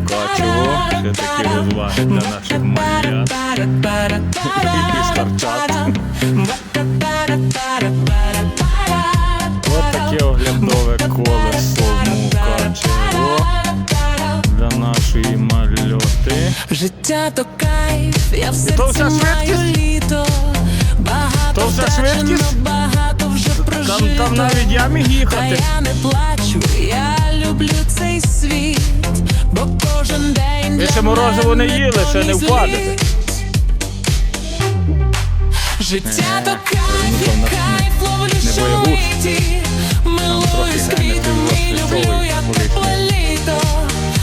Мукачево, ще такі розваги для наших малят. І старчат. Ось таке оглядове колесо в Мукачево для нашої мальоти. Життя то кайф, я в то маю літо. Багато То швидкість? вже прожито. Там, там навіть я міг Та я не плачу, я люблю цей світ, бо кожен день Ви ще морозиво не їли, ще не впадете. Життя то кайф, то нас кайф ловлю не боягуз. швидкі, милую трохи з генетик квітами, люблю я тепле літо,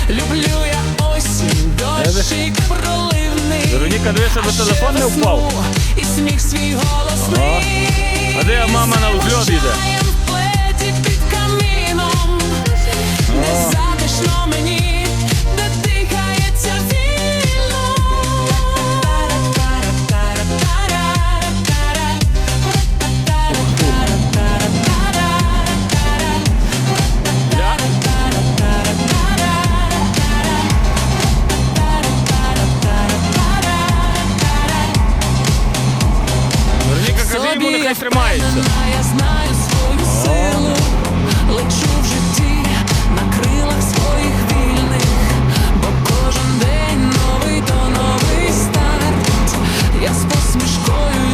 люблю я осінь, дощик проливний. Вероніка, дивися, бо телефон не впав. І сміх свій голосний. А де мама на взльот іде? блядь, тримається. Я знаю свою силу, лечу в житті на крилах своїх вільних, бо кожен день новий то новий старт. Я з посмішкою.